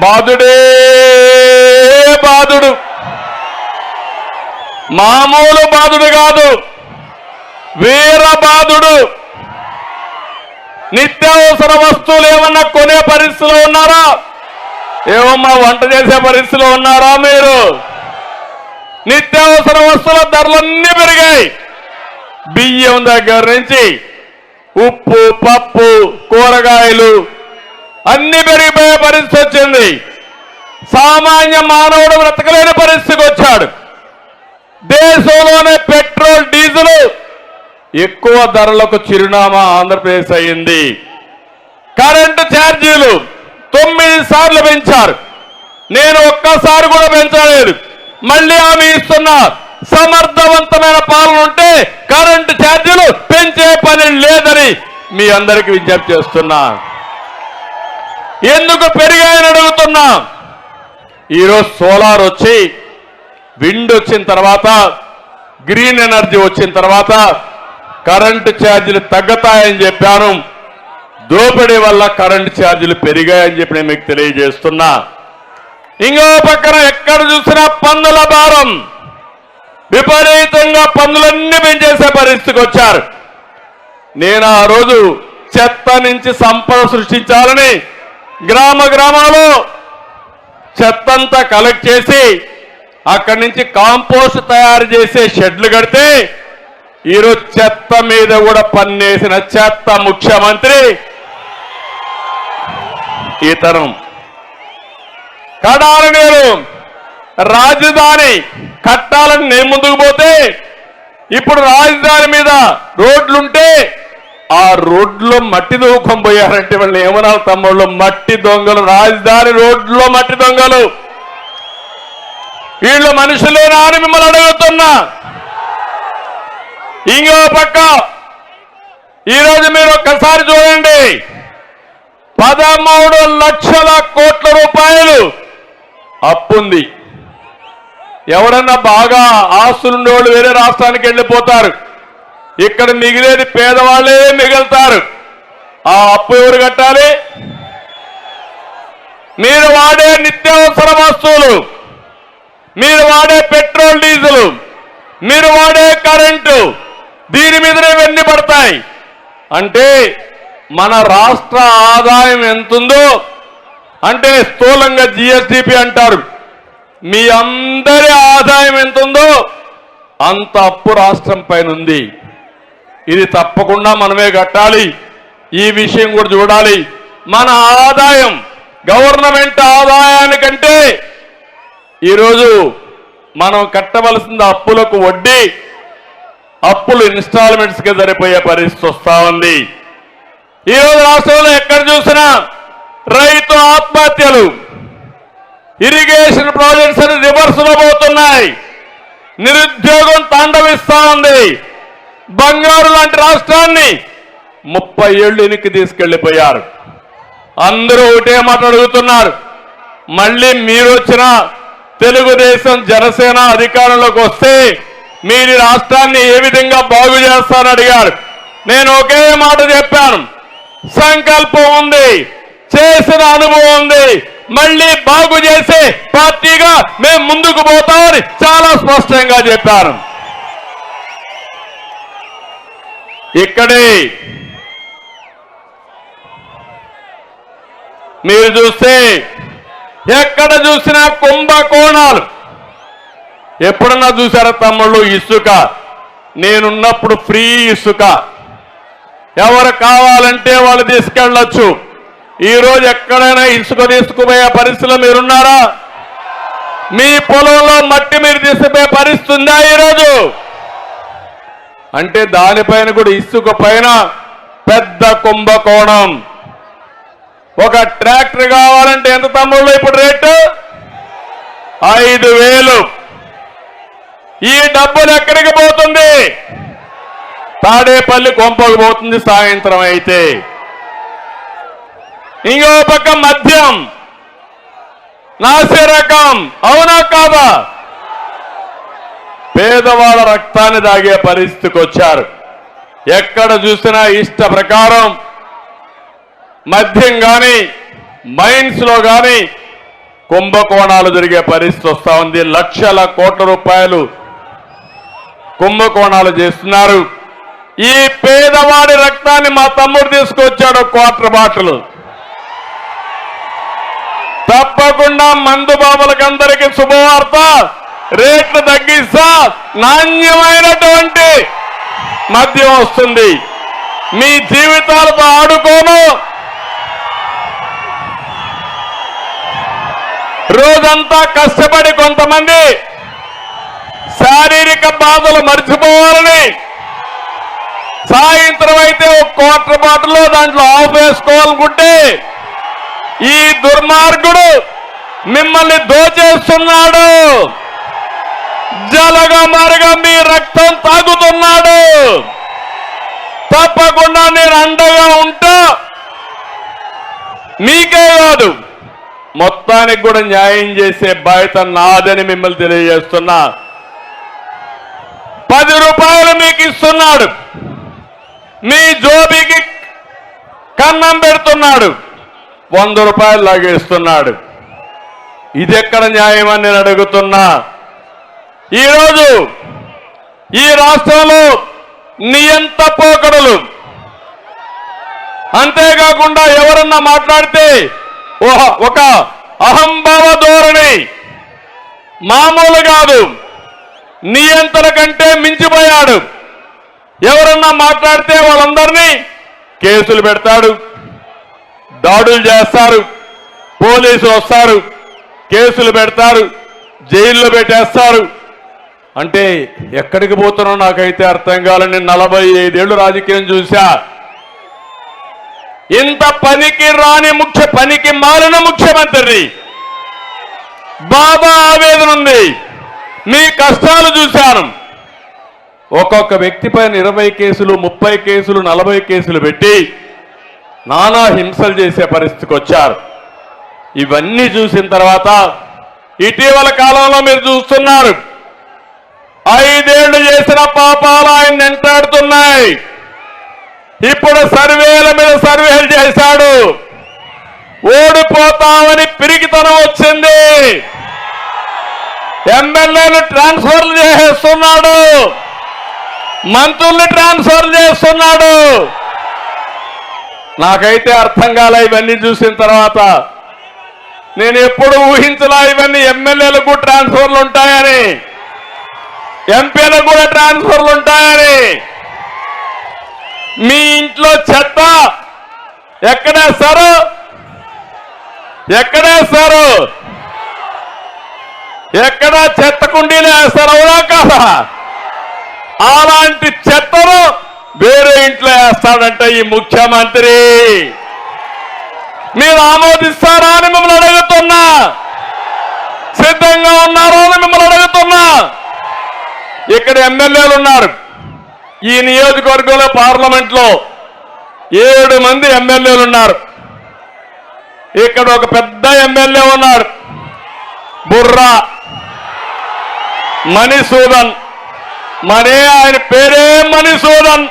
బాధుడే బాధుడు మామూలు బాధుడు కాదు వీర బాధుడు నిత్యావసర వస్తువులు ఏమన్నా కొనే పరిస్థితిలో ఉన్నారా? ఏమమ్మా వంట చేసే పరిస్థితిలో ఉన్నారా మీరు? నిత్యావసర వస్తువుల ధరలన్నీ పెరిగాయి. బియ్యం దగ్గర నుంచి ఉప్పు పప్పు కూరగాయలు అన్ని పెరిగిపోయే పరిస్థితి వచ్చింది. సామాన్య మానవుడు బ్రతకలేని పరిస్థితికి వచ్చాడు. దేశంలోనే పెట్రోల్ డీజిల్ ఎక్కువ ధరలకు చిరునామా ఆంధ్రప్రదేశ్ అయింది. కరెంటు ఛార్జీలు తొమ్మిది సార్లు పెంచారు. నేను ఒక్కసారి కూడా పెంచలేదు. మళ్ళీ ఆమె ఇస్తున్న. సమర్థవంతమైన పాలన ఉంటే కరెంటు ఛార్జీలు పెంచే పని లేదని మీ అందరికీ విజ్ఞప్తి చేస్తున్నా. ఎందుకు పెరిగాయని అడుగుతున్నా? ఈరోజు సోలార్ వచ్చి విండ్ వచ్చిన తర్వాత గ్రీన్ ఎనర్జీ వచ్చిన తర్వాత కరెంటు ఛార్జీలు తగ్గుతాయని చెప్పాను. దోపిడీ వల్ల కరెంటు ఛార్జీలు పెరిగాయని చెప్పి నేను మీకు తెలియజేస్తున్నా. ఇంకో పక్కన ఎక్కడ చూసినా పన్నుల భారం. విపరీతంగా పన్నులన్నీ పెంచేసే పరిస్థితికి వచ్చారు. నేను ఆ రోజు చెత్త నుంచి సంపద సృష్టించాలని గ్రామ గ్రామాలు చెత్తంతా కలెక్ట్ చేసి అక్కడి నుంచి కాంపోస్ట్ తయారు చేసే షెడ్లు కడితే ఈరోజు చెత్త మీద కూడా పన్నేసిన చెత్త ముఖ్యమంత్రి ఈ తరం కడాలనేరు రాజధాని కట్టాలని నేను ముందుకు పోతే ఇప్పుడు రాజధాని మీద రోడ్లుంటే ఆ రోడ్లో మట్టి దూకం పోయారంటే వాళ్ళు ఏమనాలి తమ్ముళ్ళు? మట్టి దొంగలు. రాజధాని రోడ్లో మట్టి దొంగలు. వీళ్ళు మనుషులేనా అని మిమ్మల్ని అడుగుతున్నా. ఇంకో పక్క. ఈరోజు మీరు ఒక్కసారి చూడండి. పదమూడు లక్షల కోట్ల రూపాయలు అప్పుంది. ఎవరన్నా బాగా ఆస్తులుండే వాళ్ళు వేరే రాష్ట్రానికి వెళ్ళిపోతారు. ఇక్కడ మిగిలేది పేదవాళ్ళే మిగులుతారు. ఆ అప్పు ఎవరు కట్టాలి? మీరు వాడే నిత్యావసర వస్తువులు మీరు వాడే పెట్రోల్ డీజిల్ మీరు వాడే కరెంటు దీని మీదనే వెన్ని పడతాయి. అంటే మన రాష్ట్ర ఆదాయం ఎంతుందో అంటే స్థూలంగా జిఎస్డిపి అంటారు. మీ అందరి ఆదాయం ఎంతుందో అంత అప్పు రాష్ట్రం పైన ఉంది ఇది తప్పకుండా మనమే కట్టాలి. ఈ విషయం కూడా చూడాలి. మన ఆదాయం గవర్నమెంట్ ఆదాయానికంటే ఈరోజు మనం కట్టవలసిన అప్పులకు వడ్డీ అప్పులు ఇన్స్టాల్మెంట్స్కి సరిపోయే పరిస్థితి వస్తూ ఉంది. ఈరోజు రాష్ట్రంలో ఎక్కడ చూసినా రైతు ఆత్మహత్యలు ఇరిగేషన్ ప్రాజెక్ట్స్ అని రివర్స్ పోతున్నాయి. నిరుద్యోగం తాండవిస్తూ ఉంది. బంగారు లాంటి రాష్ట్రాన్ని ముప్పై ఏళ్ళు వెనక్కి తీసుకెళ్ళిపోయారు అందరూ ఒకటే మాట అడుగుతున్నారు. మళ్ళీ మీరు వచ్చిన తెలుగుదేశం జనసేన అధికారంలోకి వస్తే మీరు రాష్ట్రాన్ని ఏ విధంగా బాగు చేస్తారని అడిగారు. నేను ఒకే మాట చెప్పాను. సంకల్పం ఉంది చేసిన అనుభవం ఉంది. మళ్ళీ బాగు చేసే పార్టీగా మేము ముందుకు పోతామని చాలా స్పష్టంగా చెప్పాను ఇక్కడే. మీరు చూస్తే ఎక్కడ చూసినా కుంభకోణాలు. ఎప్పుడన్నా చూసారా తమ్ముళ్ళు ఇసుక? నేనున్నప్పుడు ఫ్రీ ఇసుక. ఎవరు కావాలంటే వాళ్ళు తీసుకెళ్ళొచ్చు. ఈరోజు ఎక్కడైనా ఇసుక తీసుకుపోయే పరిస్థితిలో మీరున్నారా? మీ పొలంలో మట్టి మీరు తీసుకుపోయే పరిస్థితి ఉందా ఈరోజు? అంటే దానిపైన కూడా ఇసుక పైన పెద్ద కుంభకోణం ఒక ట్రాక్టర్ కావాలంటే ఎంత తమ్ముళ్ళు ఇప్పుడు రేటు? ఐదు వేలు. ఈ డబ్బులు ఎక్కడికి పోతుంది? తాడేపల్లి కొంపకు పోతుంది సాయంత్రం అయితే. ఇంకో పక్క మద్యం. నాసి రకం అవునా కాదా? పేదవాళ్ళ రక్తాన్ని దాగే పరిస్థితికి వచ్చారు. ఎక్కడ చూసినా ఇష్ట ప్రకారం మద్యం కానీ మైన్స్లో కానీ కుంభకోణాలు జరిగే పరిస్థితి వస్తూ ఉంది. లక్షల కోట్ల రూపాయలు కుంభకోణాలు చేస్తున్నారు. ఈ పేదవాడి రక్తాన్ని మా తమ్ముడు తీసుకొచ్చాడు క్వార్టర్ బాటలు. తప్పకుండా మందు బాబులకందరికీ శుభవార్త. రేట్లు తగ్గిస్తా నాణ్యమైనటువంటి మద్యం వస్తుంది. మీ జీవితాలతో ఆడుకోను. రోజంతా కష్టపడి కొంతమంది శారీరక బాధలు మర్చిపోవాలని సాయంత్రం అయితే ఒక క్వార్టర్ బాటిల్లో దాంట్లో ఆఫ్ వేసుకోవాలనుకుంటే ఈ దుర్మార్గుడు మిమ్మల్ని దోచేస్తున్నాడు. జలగా మరగా మీ రక్తం తాగుతున్నాడు. తప్పకుండా నేను అండగా ఉంటా. మీకే కాదు మొత్తానికి కూడా న్యాయం చేసే బయట నాదని మిమ్మల్ని తెలియజేస్తున్నా. పది రూపాయలు మీకు ఇస్తున్నాడు. మీ జోబికి కన్నం పెడుతున్నాడు. వంద రూపాయలు లాగేస్తున్నాడు. ఇది ఎక్కడ న్యాయం అని నేను అడుగుతున్నా? ఈరోజు ఈ రాష్ట్రంలో నియంత పోకడలు. అంతేకాకుండా ఎవరన్నా మాట్లాడితే ఓహ- ఒక అహంభావ ధోరణి. మామూలు కాదు. నియంత్రణ కంటే మించిపోయాడు. ఎవరన్నా మాట్లాడితే వాళ్ళందరినీ కేసులు పెడతాడు. దాడులు చేస్తారు. పోలీసులు వస్తారు. కేసులు పెడతారు. జైల్లో పెట్టేస్తారు. అంటే ఎక్కడికి పోతున్నా నాకైతే అర్థం కాలని నలభై ఐదేళ్ళు రాజకీయం చూశా. ఇంత పనికి రాని ముఖ్య పనికి మారిన ముఖ్యమంత్రి. బాబా ఆవేదన ఉంది. మీ కష్టాలు చూశాను. ఒక్కొక్క వ్యక్తి పైన ఇరవై కేసులు ముప్పై కేసులు నలభై కేసులు పెట్టి నానా హింసలు చేసే పరిస్థితికి వచ్చారు. ఇవన్నీ చూసిన తర్వాత ఇటీవల కాలంలో మీరు చూస్తున్నారు. ఐదేళ్ళు చేసిన పాపాలు ఆయన వెంటాడుతున్నాయి ఇప్పుడు సర్వేల మీద సర్వేలు చేశాడు. ఓడిపోతామని పిరికితనం వచ్చింది. ఎమ్మెల్యేలు ట్రాన్స్ఫర్లు చేసేస్తున్నాడు. మంత్రుల్ని ట్రాన్స్ఫర్ చేస్తున్నాడు. నాకైతే అర్థం కాలే ఇవన్నీ చూసిన తర్వాత. నేను ఎప్పుడు ఊహించలా ఇవన్నీ ఎమ్మెల్యేలకు ట్రాన్స్ఫర్లు ఉంటాయని. ఎంపీలకు కూడా ట్రాన్స్ఫర్లు ఉంటాయని. మీ ఇంట్లో చెత్త ఎక్కడేస్తారు ఎక్కడేస్తారు ఎక్కడ చెత్త కుండీలు వేస్తారు అవునా కదా? అలాంటి చెత్తను వేరే ఇంట్లో వేస్తాడంట ఈ ముఖ్యమంత్రి. మీరు ఆమోదిస్తారా అని మిమ్మల్ని అడుగుతున్నా. సిద్ధంగా ఉన్నా ఇక్కడ ఎమ్మెల్యేలు ఉన్నారు. ఈ నియోజకవర్గంలో పార్లమెంట్లో ఏడు మంది ఎమ్మెల్యేలు ఉన్నారు. ఇక్కడ ఒక పెద్ద ఎమ్మెల్యే ఉన్నారు. బుర్రా మణిసూదన్. మరే ఆయన పేరే మణిసూదన్.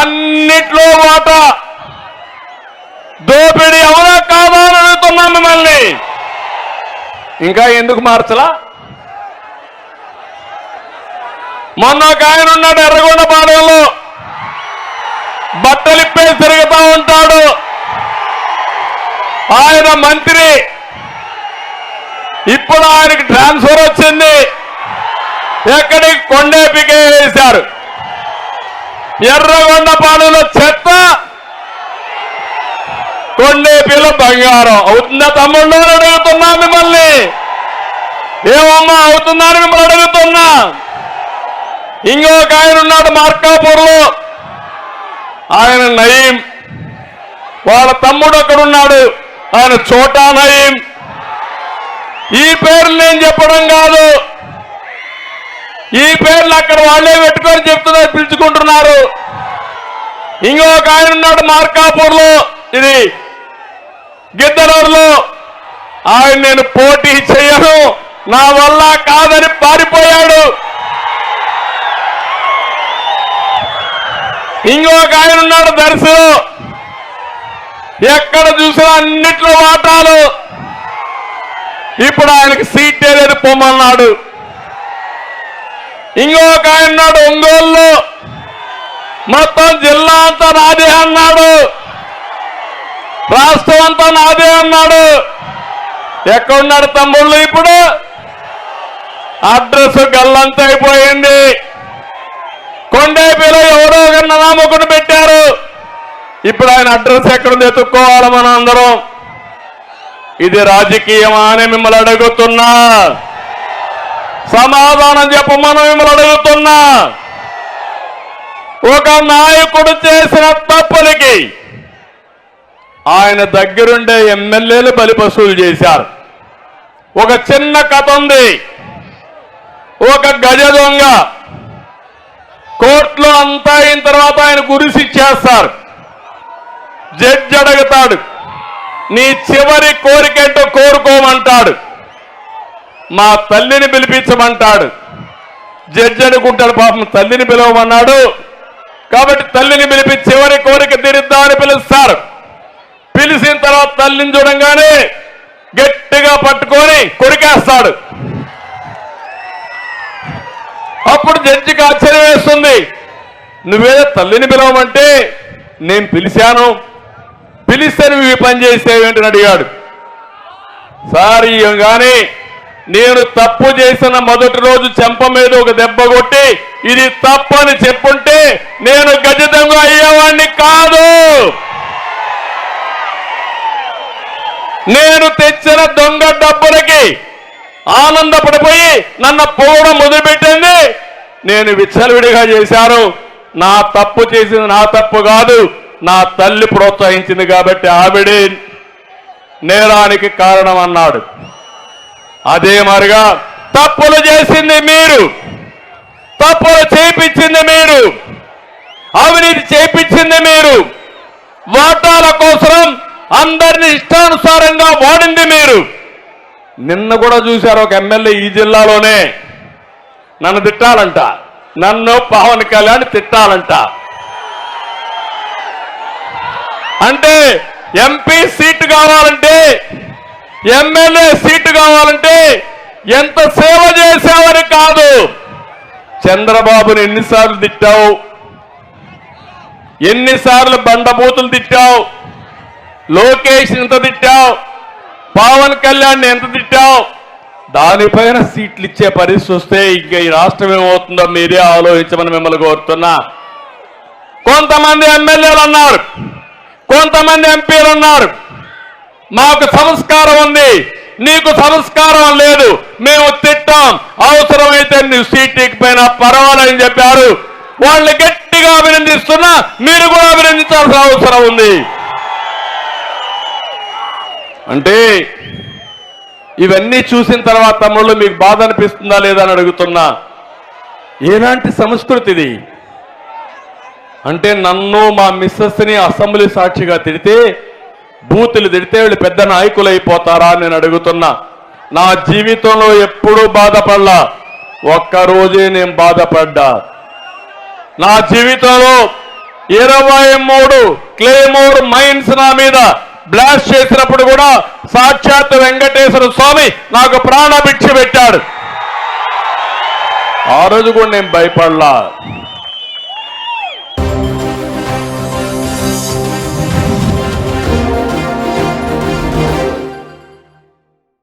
అన్నిట్లో మాట దోపిడీ ఎవరో కాదా అడుగుతున్నాం మిమ్మల్ని. ఇంకా ఎందుకు మార్చలా? మొన్న ఒక ఆయన ఉన్నాడు ఎర్రగొండ పాడంలో ఇప్పేసి తిరుగుతూ ఉంటాడు. ఆయన మంత్రి. ఇప్పుడు ఆయనకి ట్రాన్స్ఫర్ వచ్చింది. ఎక్కడికి కొండేపికే వేశారు. ఎర్రగొండపాలెంలో చెత్త. కొండేపిలో బంగారం. అవుతుందా తమ్ముళ్ళు? అడుగుతున్నా మిమ్మల్ని. ఏమమ్మా అవుతుందా అని మిమ్మల్ని అడుగుతున్నా. ఇంకొక ఆయన ఉన్నాడు మార్కాపూర్లో. ఆయన నయీం. వాళ్ళ తమ్ముడు ఒకడున్నాడు ఆయన చోటా నయీం. ఈ పేర్లు నేను చెప్పడం కాదు. ఈ పేర్లు అక్కడ వాళ్ళే పెట్టుకొని చెప్తున్నారు పిలుచుకుంటున్నారు. ఇంకొక ఆయన ఉన్నాడు మార్కాపూర్లో. ఇది గిద్దలూరులో ఆయన నేను పోటీ చేయను. నా వల్ల కాదని పారిపోయాడు. ఇంకొక ఆయన ఉన్నాడు దర్శనం. ఎక్కడ చూసినా అన్నిట్లో వాటాలు. ఇప్పుడు ఆయనకి సీట్ లేదు పొమ్మన్నాడు. ఇంకొక ఆయన ఉన్నాడు ఒంగోలు మొత్తం జిల్లా అంతా నాదే అన్నాడు. రాష్ట్రం అంతా నాదే అన్నాడు. ఎక్కడున్నాడు తమ్ముళ్ళు ఇప్పుడు? అడ్రస్ గల్లంతా అయిపోయింది. కొండేపిలో ఎవరో ఒక నామకుడు పెట్టారు. ఇప్పుడు ఆయన అడ్రస్ ఎక్కడుంది ఎత్తుక్కోవాలి మనం అందరం ఇది రాజకీయమా అని మిమ్మల్ని అడుగుతున్నా. సమాధానం చెప్పమని మిమ్మల్ని అడుగుతున్నా. ఒక నాయకుడు చేసిన తప్పులకి ఆయన దగ్గరుండే ఎమ్మెల్యేలు బలిపశువులు వసూలు చేశారు. ఒక చిన్న కథ ఉంది. ఒక గజ దొంగ కోర్టులో అంతా అయిన తర్వాత ఆయన గురిసి ఇచ్చేస్తారు జడ్జి అడుగుతాడు నీ చివరి కోరికేంటో కోరుకోమంటాడు. మా తల్లిని పిలిపించమంటాడు. జడ్జి అనుకుంటాడు పాపం తల్లిని పిలవమన్నాడు. కాబట్టి తల్లిని పిలిపి చివరి కోరిక తీరుద్దామని పిలుస్తారు. పిలిచిన తర్వాత తల్లిని చూడంగానే గట్టిగా పట్టుకొని కొరికేస్తాడు. అప్పుడు జడ్జికి ఆశ్చర్యం వేస్తుంది. నువ్వేదో తల్లిని పిలవమంటే నేను పిలిచాను. పిలిస్తే నువ్వు ఈ పని చేసేవేంటని అడిగాడు. సార్ కానీ నేను తప్పు చేసిన మొదటి రోజు చెంప మీద ఒక దెబ్బ కొట్టి ఇది తప్పు అని చెప్పుంటే నేను గజితంగా అయ్యేవాడిని కాదు. నేను తెచ్చిన దొంగ డబ్బులకి ఆనందపడిపోయి నన్ను పోవడం మొదలుపెట్టింది. నేను విచ్చలవిడిగా చేశాను. నా తప్పు చేసింది నా తప్పు కాదు. నా తల్లి ప్రోత్సహించింది కాబట్టి ఆవిడే నేరానికి కారణం అన్నాడు అదే మరిగా తప్పులు చేసింది మీరు. తప్పులు చేపించింది మీరు. అవినీతి చేపించింది మీరు. వాటాల కోసం అందరిని ఇష్టానుసారంగా వాడింది నిన్న కూడా చూశారు ఒక ఎమ్మెల్యే ఈ జిల్లాలోనే. నన్ను తిట్టాలంట. నన్ను పవన్ కళ్యాణ్ తిట్టాలంట. అంటే ఎంపీ సీటు కావాలంటే ఎమ్మెల్యే సీటు కావాలంటే ఎంత సేవ చేశావని కాదు. చంద్రబాబుని ఎన్నిసార్లు తిట్టావు? ఎన్నిసార్లు బండబూతులు తిట్టావు? లోకేష్ ఎంత తిట్టావు? పవన్ కళ్యాణ్ ఎంత తిట్టావు? దానిపైన సీట్లు ఇచ్చే పరిస్థితి వస్తే ఇంకా ఈ రాష్ట్రం ఏమవుతుందో మీరే ఆలోచించమని మిమ్మల్ని కోరుతున్నా. కొంతమంది ఎమ్మెల్యేలు అన్నారు కొంతమంది ఎంపీలు అన్నారు మాకు సంస్కారం ఉంది. నీకు సంస్కారం లేదు. మేము తిట్టాం. అవసరమైతే నువ్వు సీట్ ఎక్కిపోయినా పర్వాలని చెప్పారు. వాళ్ళని గట్టిగా అభినందిస్తున్నా. మీరు కూడా అభినందించాల్సిన అవసరం ఉంది. అంటే ఇవన్నీ చూసిన తర్వాత తమ్ముళ్ళు మీకు బాధ అనిపిస్తుందా లేదా అని అడుగుతున్నా. ఎలాంటి సంస్కృతి ఇది అంటే నన్ను మా మిస్సెస్ని అసెంబ్లీ సాక్షిగా తిడితే బూతులు తిడితే వీళ్ళు పెద్ద నాయకులు అయిపోతారా నేను అడుగుతున్నా. నా జీవితంలో ఎప్పుడూ బాధపడలా. ఒక్కరోజే నేను బాధపడ్డా. నా జీవితంలో ఇరవై మూడు క్లేమోర్ మైన్స్ నా మీద బ్లాస్ట్ చేసినప్పుడు కూడా సాక్షాత్ వెంకటేశ్వర స్వామి నాకు ప్రాణభిక్ష పెట్టాడు. ఆ రోజు కూడా నేను భయపడలా.